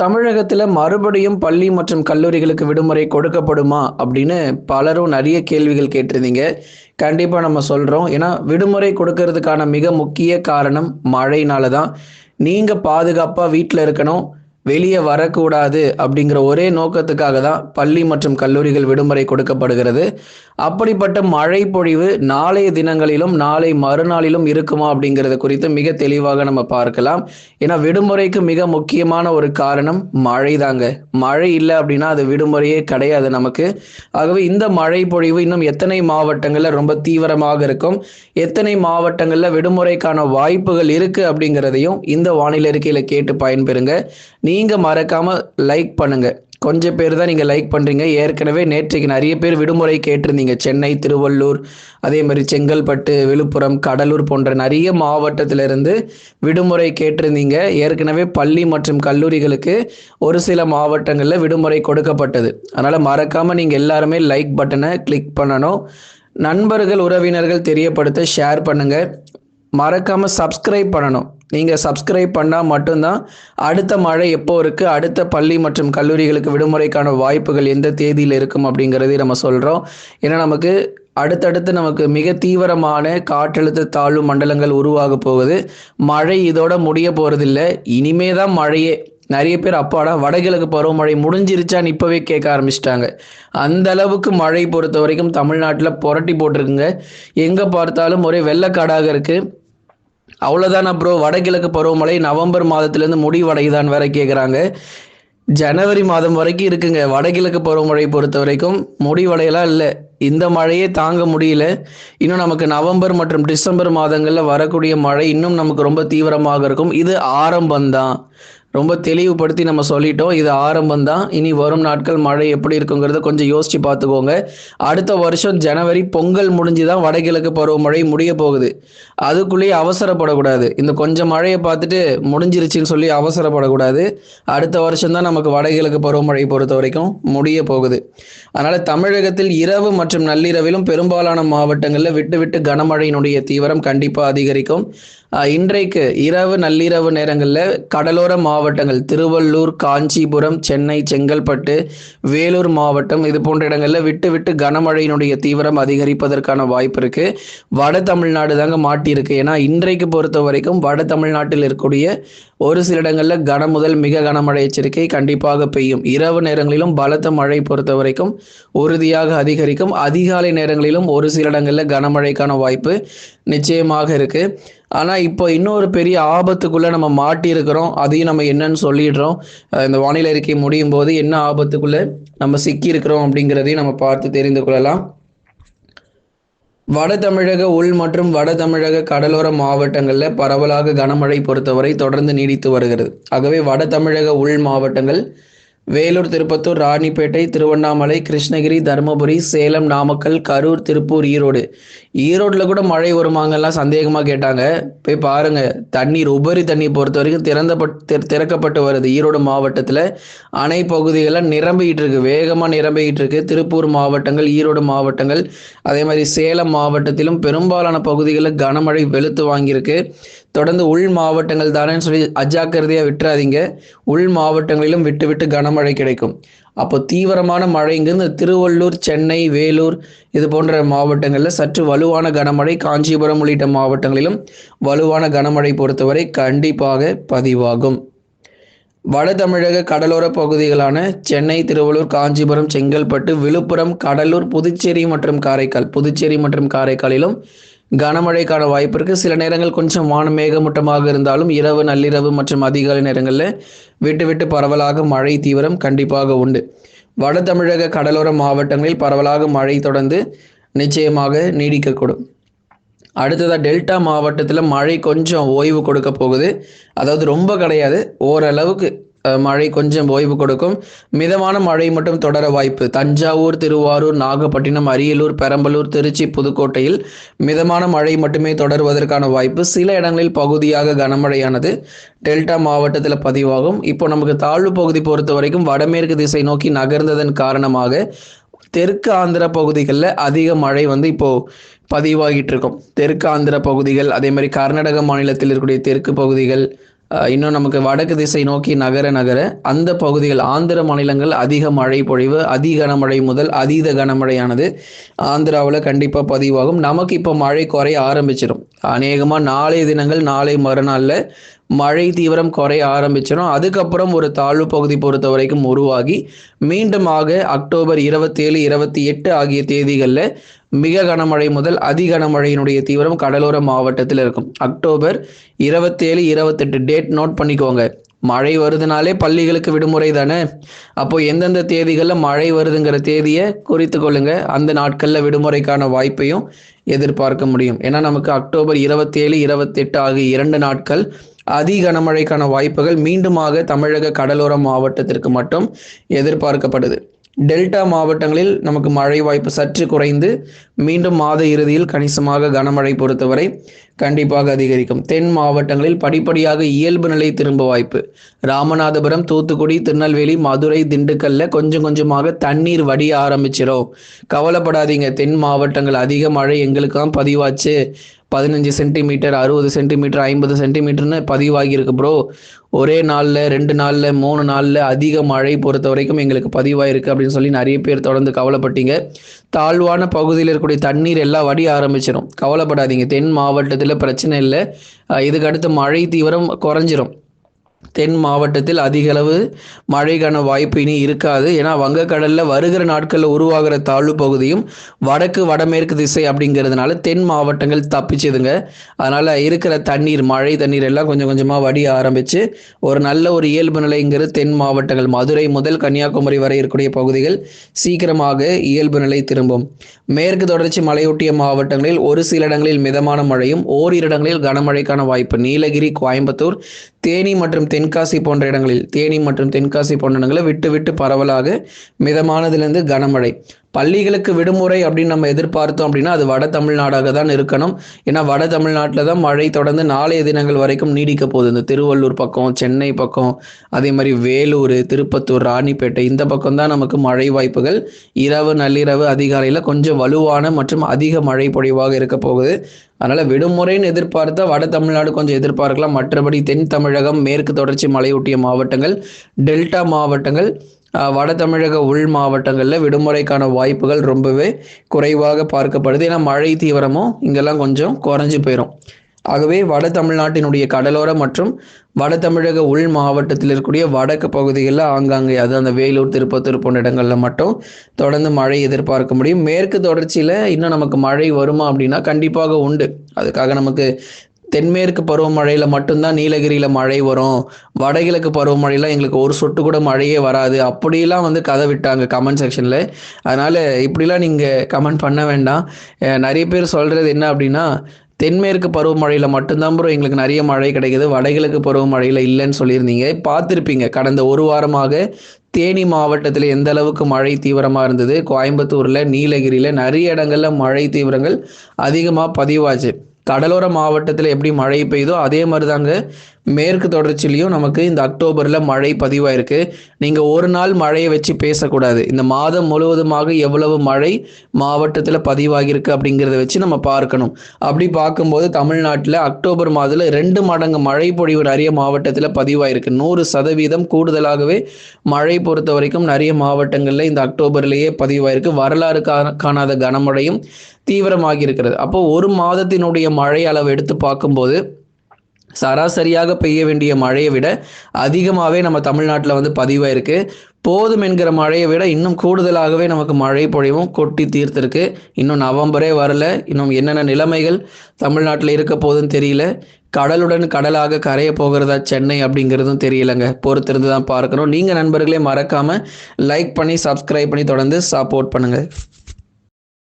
தமிழகத்தில் மறுபடியும் பள்ளி மற்றும் கல்லூரிகளுக்கு விடுமுறை கொடுக்கப்படுமா அப்படின்னு பலரும் நிறைய கேள்விகள் கேட்டிருந்தீங்க. கண்டிப்பாக நம்ம சொல்கிறோம் ஏன்னா விடுமுறை கொடுக்கறதுக்கான மிக முக்கிய காரணம் மழைனால தான் நீங்கள் பாதுகாப்பாக வீட்டில் இருக்கணும். வெளியே வரக்கூடாது அப்படிங்கிற ஒரே நோக்கத்துக்காக தான் பள்ளி மற்றும் கல்லூரிகள் விடுமுறை கொடுக்கப்படுகிறது. அப்படிப்பட்ட மழை பொழிவு நாளைய தினங்களிலும் நாளை மறுநாளிலும் இருக்குமா அப்படிங்கிறது குறித்து மிக தெளிவாக நம்ம பார்க்கலாம். ஏன்னா விடுமுறைக்கு மிக முக்கியமான ஒரு காரணம் மழை தாங்க மழை இல்லை அப்படின்னா அது விடுமுறையே கிடையாது நமக்கு. ஆகவே இந்த மழை பொழிவு இன்னும் எத்தனை மாவட்டங்களில் ரொம்ப தீவிரமாக இருக்கும் எத்தனை மாவட்டங்களில் விடுமுறைக்கான வாய்ப்புகள் இருக்கு அப்படிங்கிறதையும் இந்த வானிலை அறிக்கையில் கேட்டு பயன்பெறுங்க. நீங்க மறக்காம லைக் பண்ணுங்க. கொஞ்சம் பேர் தான் நீங்கள் லைக் பண்ணுறீங்க ஏற்கனவே நேற்றைக்கு நிறைய பேர் விடுமுறை கேட்டிருந்தீங்க. சென்னை திருவள்ளூர் அதே மாதிரி செங்கல்பட்டு விழுப்புரம் கடலூர் போன்ற நிறைய மாவட்டத்திலிருந்து விடுமுறை கேட்டிருந்தீங்க. ஏற்கனவே பள்ளி மற்றும் கல்லூரிகளுக்கு ஒரு சில மாவட்டங்களில் விடுமுறை கொடுக்கப்பட்டது. அதனால் மறக்காமல் நீங்கள் எல்லாருமே லைக் பட்டனை கிளிக் பண்ணணும். நண்பர்கள் உறவினர்கள் தெரியப்படுத்த ஷேர் பண்ணுங்கள் மறக்காம சப்ஸ்கிரைப் பண்ணணும். நீங்கள் சப்ஸ்கிரைப் பண்ணால் மட்டும்தான் அடுத்த மழை எப்போ இருக்குது அடுத்த பள்ளி மற்றும் கல்லூரிகளுக்கு விடுமுறைக்கான வாய்ப்புகள் எந்த தேதியில் இருக்கும் அப்படிங்கிறதையும் நம்ம சொல்கிறோம் ஏன்னா நமக்கு அடுத்தடுத்து நமக்கு மிக தீவிரமான காற்றழுத்த தாழ்வு மண்டலங்கள் உருவாக போகுது. மழை இதோட முடிய போகிறதில்ல இனிமே தான் மழையே. நிறைய பேர் அப்பாடா வடகிழக்கு பருவமழை முடிஞ்சிருச்சான்னு இப்போவே கேட்க ஆரம்பிச்சிட்டாங்க. அந்த அளவுக்கு மழை பொறுத்த வரைக்கும் தமிழ்நாட்டில் புரட்டி போட்டிருக்குங்க. எங்கே பார்த்தாலும் ஒரே வெள்ளக்காடாக இருக்குது அவ்வளோதானா ப்ரோ வடகிழக்கு பருவமழை நவம்பர் மாதத்துலேருந்து முடிவடையுதான் வேற கேட்குறாங்க ஜனவரி மாதம் வரைக்கும் இருக்குங்க. வடகிழக்கு பருவமழை பொறுத்த வரைக்கும் முடிவடையலாம் இல்லை. இந்த மழையே தாங்க முடியல. இன்னும் நமக்கு நவம்பர் மற்றும் டிசம்பர் மாதங்களில் வரக்கூடிய மழை இன்னும் நமக்கு ரொம்ப தீவிரமாக இருக்கும். இது ஆரம்பம்தான். ரொம்ப தெளிவுபடுத்தி நம்ம சொல்லிட்டோம். இது ஆரம்பம் தான் இனி வரும் நாட்கள் மழை எப்படி இருக்குங்கிறத கொஞ்சம் யோசிச்சு பார்த்துக்கோங்க. அடுத்த வருஷம் ஜனவரி பொங்கல் முடிஞ்சு தான் வடகிழக்கு பருவமழை முடிய போகுது. அதுக்குள்ளேயே அவசரப்படக்கூடாது. இந்த கொஞ்சம் மழையை பார்த்துட்டு முடிஞ்சிருச்சுன்னு சொல்லி அவசரப்படக்கூடாது. அடுத்த வருஷம் தான் நமக்கு வடகிழக்கு பருவமழை பொறுத்த வரைக்கும் முடிய போகுது. அதனால தமிழகத்தில் இரவு மற்றும் நள்ளிரவிலும் பெரும்பாலான மாவட்டங்களில் விட்டு விட்டு கனமழையினுடைய தீவிரம் கண்டிப்பாக அதிகரிக்கும். இன்றைக்கு இரவு நள்ளிரவு நேரங்களில் கடலோர மாவட்டங்கள் திருவள்ளூர் காஞ்சிபுரம் சென்னை செங்கல்பட்டு வேலூர் மாவட்டம் இது போன்ற இடங்களில் விட்டு விட்டு கனமழையினுடைய தீவிரம் அதிகரிப்பதற்கான வாய்ப்பு இருக்கு. வட தமிழ்நாடு தாங்க மாட்டியிருக்கு. ஏன்னா இன்றைக்கு பொறுத்த வரைக்கும் வட தமிழ்நாட்டில் இருக்கக்கூடிய ஒரு சில இடங்களில் கன முதல் மிக கனமழை எச்சரிக்கை கண்டிப்பாக பெய்யும். இரவு நேரங்களிலும் பலத்த மழை பொறுத்த வரைக்கும் உறுதியாக அதிகரிக்கும். அதிகாலை நேரங்களிலும் ஒரு சில இடங்களில் கனமழைக்கான வாய்ப்பு நிச்சயமாக இருக்கு. ஆனா இப்போ இன்னொரு பெரிய ஆபத்துக்குள்ள நம்ம மாட்டியிருக்கிறோம். அதையும் நம்ம என்னன்னு சொல்லிடுறோம். இந்த வானிலை அறிக்கை முடியும் போது என்ன ஆபத்துக்குள்ள நம்ம சிக்கி இருக்கிறோம் அப்படிங்கிறதையும் நம்ம பார்த்து தெரிந்து கொள்ளலாம். வட தமிழக உள் மற்றும் வட தமிழக கடலோர மாவட்டங்களில் பரவலாக கனமழை பொறுத்தவரை தொடர்ந்து நீடித்து வருகிறது. ஆகவே வட தமிழக உள் மாவட்டங்கள் வேலூர் திருப்பத்தூர் ராணிப்பேட்டை திருவண்ணாமலை கிருஷ்ணகிரி தருமபுரி சேலம் நாமக்கல் கரூர் திருப்பூர் ஈரோடு. ஈரோட்டில் கூட மழை வருமாங்கலாம் சந்தேகமாக கேட்டாங்க. போய் பாருங்க. தண்ணீர் உபரி தண்ணி பொறுத்த வரைக்கும் திறந்தப்பட்டு திறக்கப்பட்டு வருது ஈரோடு மாவட்டத்தில். அணை பகுதிகளில் நிரம்பிக்கிட்டு இருக்கு. வேகமாக நிரம்பிக்கிட்டு இருக்கு. திருப்பூர் மாவட்டங்கள் ஈரோடு மாவட்டங்கள். அதே மாதிரி சேலம் மாவட்டத்திலும் பெரும்பாலான பகுதிகளில் கனமழை வெளுத்து வாங்கியிருக்கு. தொடர்ந்து உள் மாவட்டங்கள் தானேன்னு சொல்லி அஜாக்கிரதையாக விட்டுறாதீங்க. உள் மாவட்டங்களிலும் விட்டு விட்டு கனமழை கிடைக்கும். அப்போ தீவிரமான மழைங்கிறது திருவள்ளூர் சென்னை வேலூர் இது போன்ற மாவட்டங்களில் சற்று வலுவான கனமழை காஞ்சிபுரம் உள்ளிட்ட மாவட்டங்களிலும் வலுவான கனமழை பொறுத்தவரை கண்டிப்பாக பதிவாகும். வட தமிழக கடலோர பகுதிகளான சென்னை திருவள்ளூர் காஞ்சிபுரம் செங்கல்பட்டு விழுப்புரம் கடலூர் புதுச்சேரி மற்றும் காரைக்கால் புதுச்சேரி மற்றும் காரைக்காலிலும் கனமழைக்கான வாய்ப்பு இருக்கு. சில நேரங்கள் கொஞ்சம் வானம் மேகமூட்டமாக இருந்தாலும் இரவு நள்ளிரவு மற்றும் அதிகாலை நேரங்களில் விட்டு விட்டு பரவலாக மழை தீவிரம் கண்டிப்பாக உண்டு. வட தமிழக கடலோர மாவட்டங்களில் பரவலாக மழை தொடர்ந்து நிச்சயமாக நீடிக்கக்கூடும். அடுத்ததாக டெல்டா மாவட்டத்தில் மழை கொஞ்சம் ஓய்வு கொடுக்க போகுது. அதாவது ரொம்ப கிடையாது. ஓரளவுக்கு மழை கொஞ்சம் ஓய்வு கொடுக்கும். மிதமான மழை மட்டும் தொடர வாய்ப்பு. தஞ்சாவூர் திருவாரூர் நாகப்பட்டினம் அரியலூர் பெரம்பலூர் திருச்சி புதுக்கோட்டையில் மிதமான மழை மட்டுமே தொடருவதற்கான வாய்ப்பு. சில இடங்களில் பகுதியாக கனமழையானது டெல்டா மாவட்டத்தில் பதிவாகும். இப்போ நமக்கு தாழ்வு பகுதி பொறுத்த வரைக்கும் வடமேற்கு திசை நோக்கி நகர்ந்ததன் காரணமாக தெற்கு ஆந்திர பகுதிகளில் அதிக மழை வந்து இப்போ பதிவாகிட்டு இருக்கும். தெற்கு ஆந்திர பகுதிகள் அதே மாதிரி கர்நாடக மாநிலத்தில் இருக்கக்கூடிய தெற்கு பகுதிகள் இன்னும் நமக்கு வடக்கு திசை நோக்கி நகர நகர அந்த பகுதிகள் ஆந்திர மாநிலங்கள் அதிக மழை பொழிவு அதி கனமழை முதல் அதீத கனமழையானது ஆந்திராவில் கண்டிப்பாக பதிவாகும். நமக்கு இப்போ மழை குறைய ஆரம்பிச்சிடும் அநேகமாக நாளைய தினங்கள் நாளை மறுநாளில் மழை தீவிரம் குறைய ஆரம்பிச்சிடும். அதுக்கப்புறம் ஒரு தாழ்வு பகுதி பொறுத்த வரைக்கும் உருவாகி மீண்டுமாக அக்டோபர் இருபத்தேழு இருபத்தி எட்டு ஆகிய தேதிகளில் மிக கனமழை முதல் அதி கனமழையினுடைய தீவிரம் கடலோர மாவட்டத்தில் இருக்கும். அக்டோபர் இருபத்தேழு இருபத்தெட்டு டேட் நோட் பண்ணிக்கோங்க. மழை வருதுனாலே பள்ளிகளுக்கு விடுமுறை தானே? அப்போ எந்தெந்த தேதிகளில் மழை வருதுங்கிற தேதியை குறித்து கொள்ளுங்க. அந்த நாட்களில் விடுமுறைக்கான வாய்ப்பையும் எதிர்பார்க்க முடியும். ஏன்னா நமக்கு அக்டோபர் இருபத்தேழு இருபத்தெட்டு ஆகிய இரண்டு நாட்கள் அதி கனமழைக்கான வாய்ப்புகள் மீண்டுமாக தமிழக கடலோர மாவட்டத்திற்கு மட்டும் எதிர்பார்க்கப்படுது. டெல்டா மாவட்டங்களில் நமக்கு மழை வாய்ப்பு சற்று குறைந்து மீண்டும் மாத இறுதியில் கணிசமாக கனமழை பொறுத்தவரை கண்டிப்பாக அதிகரிக்கும். தென் மாவட்டங்களில் படிப்படியாக இயல்பு நிலை திரும்ப வாய்ப்பு. ராமநாதபுரம் தூத்துக்குடி திருநெல்வேலி மதுரை திண்டுக்கல்ல கொஞ்சம் கொஞ்சமாக தண்ணீர் வடிய ஆரம்பிச்சிடும் கவலைப்படாதீங்க தென் மாவட்டங்கள் அதிக மழை எங்களுக்கு தான் பதிவாச்சு. பதினஞ்சு சென்டிமீட்டர் அறுபது சென்டிமீட்டர் ஐம்பது சென்டிமீட்டர்னு பதிவாகியிருக்கு ப்ரோ ஒரே நாளில் ரெண்டு நாளில் மூணு நாளில் அதிக மழை பொறுத்த வரைக்கும் எங்களுக்கு பதிவாயிருக்கு அப்படின்னு சொல்லி நிறைய பேர் தொடர்ந்து கவலைப்பட்டீங்க. தாழ்வான பகுதியில் இருக்கக்கூடிய தண்ணீர் எல்லாம் வடிய ஆரம்பிச்சிடும் கவலைப்படாதீங்க. தென் மாவட்டத்தில் பிரச்சனை இல்லை. இதுக்கு அடுத்து மழை தீவிரம் குறைஞ்சிரும். தென் மாவட்டத்தில் அதிக அளவு மழைக்கான வாய்ப்பு இனி இருக்காது. ஏன்னா வங்கக்கடலில் வருகிற நாட்களில் உருவாகிற தாழ்வு பகுதியும் வடக்கு வடமேற்கு திசை அப்படிங்கிறதுனால தென் மாவட்டங்கள் தப்பிச்சுதுங்க. அதனால் இருக்கிற தண்ணீர் மழை தண்ணீர் எல்லாம் கொஞ்சம் கொஞ்சமாக வடிய ஆரம்பித்து ஒரு நல்ல ஒரு இயல்பு நிலைங்கிறது தென் மாவட்டங்கள் மதுரை முதல் கன்னியாகுமரி வரை இருக்கக்கூடிய பகுதிகள் சீக்கிரமாக இயல்பு நிலை திரும்பும். மேற்கு தொடர்ச்சி மலையொட்டிய மாவட்டங்களில் ஒரு சில இடங்களில் மிதமான மழையும் ஓரிரு இடங்களில் கனமழைக்கான வாய்ப்பு. நீலகிரி கோயம்புத்தூர் தேனி மற்றும் தென்காசி போன்ற இடங்களில் தேனி மற்றும் தென்காசி போன்ற இடங்களில் விட்டு விட்டு பரவலாக மிதமானதிலிருந்து கனமழை. பள்ளிகளுக்கு விடுமுறை அப்படின்னு நம்ம எதிர்பார்த்தோம் அப்படின்னா அது வட தமிழ்நாடாக தான் இருக்கணும். ஏன்னா வட தமிழ்நாட்டில் தான் மழை தொடர்ந்து நாளைய தினங்கள் வரைக்கும் நீடிக்க போகுது. இந்த திருவள்ளூர் பக்கம் சென்னை பக்கம் அதே மாதிரி வேலூர் திருப்பத்தூர் ராணிப்பேட்டை இந்த பக்கம் தான் நமக்கு மழை வாய்ப்புகள். இரவு நள்ளிரவு அதிகாலையில் கொஞ்சம் வலுவான மற்றும் அதிக மழை பொழிவாக இருக்க போகுது. அதனால் விடுமுறைன்னு எதிர்பார்த்தா வட தமிழ்நாடு கொஞ்சம் எதிர்பார்க்கலாம். மற்றபடி தென் தமிழகம் மேற்கு தொடர்ச்சி மலையொட்டிய மாவட்டங்கள் டெல்டா மாவட்டங்கள் வட தமிழக உள் மாவட்டங்களில் விடுமுறைக்கான வாய்ப்புகள் ரொம்பவே குறைவாக பார்க்கப்படுது. ஏன்னா மழை தீவிரமும் இங்கெல்லாம் கொஞ்சம் குறைஞ்சி போயிடும் ஆகவே வட தமிழ்நாட்டினுடைய கடலோர மற்றும் வட தமிழக உள் மாவட்டத்தில் இருக்கக்கூடிய வடக்கு பகுதிகளில் ஆங்காங்கே அது அந்த வேலூர் திருப்பத்தூர் போன்ற இடங்களில் மட்டும் தொடர்ந்து மழை எதிர்பார்க்க முடியும். மேற்கு தொடர்ச்சியில் இன்னும் நமக்கு மழை வருமா அப்படின்னா கண்டிப்பாக உண்டு. அதுக்காக நமக்கு தென்மேற்கு பருவமழையில் மட்டும்தான் நீலகிரியில் மழை வரும். வடகிழக்கு பருவமழையில் எங்களுக்கு ஒரு சொட்டு கூட மழையே வராது. அப்படிலாம் வந்து கதை விட்டாங்க கமெண்ட் செக்ஷனில் அதனால் இப்படிலாம் நீங்கள் கமெண்ட் பண்ண வேண்டாம். நிறைய பேர் சொல்கிறது என்ன அப்படின்னா தென்மேற்கு பருவமழையில் மட்டும்தான் ப்ரோ எங்களுக்கு நிறைய மழை கிடைக்குது. வடகிழக்கு பருவமழையில் இல்லைன்னு சொல்லியிருந்தீங்க. பார்த்துருப்பீங்க. கடந்த ஒரு வாரமாக தேனி மாவட்டத்தில் எந்த அளவுக்கு மழை தீவிரமாக இருந்தது? கோயம்புத்தூரில் நீலகிரியில் நிறைய இடங்களில் மழை தீவிரங்கள் அதிகமாக பதிவாச்சு. கடலோர மாவட்டத்தில் எப்படி மழை பெய்யுதோ அதே மாதிரி தாங்க மேற்கு தொடர்ச்சியிலையும் நமக்கு இந்த அக்டோபரில் மழை பதிவாயிருக்கு. நீங்கள் ஒரு நாள் மழையை வச்சு பேசக்கூடாது. இந்த மாதம் முழுவதுமாக எவ்வளவு மழை மாவட்டத்தில் பதிவாகியிருக்கு அப்படிங்கிறத வச்சு நம்ம பார்க்கணும். அப்படி பார்க்கும்போது தமிழ்நாட்டில் அக்டோபர் மாதத்தில் ரெண்டு மடங்கு மழை பொழிவு நிறைய மாவட்டத்தில் பதிவாயிருக்கு. நூறு சதவீதம் கூடுதலாகவே மழை பொறுத்த வரைக்கும் நிறைய மாவட்டங்களில் இந்த அக்டோபர்லேயே பதிவாயிருக்கு. வரலாறு காணாத கனமழையும் தீவிரமாகி இருக்கிறது அப்போ ஒரு மாதத்தினுடைய மழை அளவு எடுத்து பார்க்கும்போது சராசரியாக பெய்ய வேண்டிய மழையை விட அதிகமாகவே நம்ம தமிழ்நாட்டில் வந்து பதிவாயிருக்கு. போதும் என்கிற மழையை விட இன்னும் கூடுதலாகவே நமக்கு மழை பொழிவும் கொட்டி தீர்த்திருக்கு. இன்னும் நவம்பரே வரல. இன்னும் என்னென்ன நிலைமைகள் தமிழ்நாட்டில் இருக்க போதுன்னு தெரியல. கடலுடன் கடலாக கரைய போகிறதா சென்னை அப்படிங்கிறதும் தெரியலங்க. பொறுத்திருந்து தான் பார்க்கணும். நீங்கள் நண்பர்களே மறக்காமல் லைக் பண்ணி சப்ஸ்கிரைப் பண்ணி தொடர்ந்து சப்போர்ட் பண்ணுங்கள்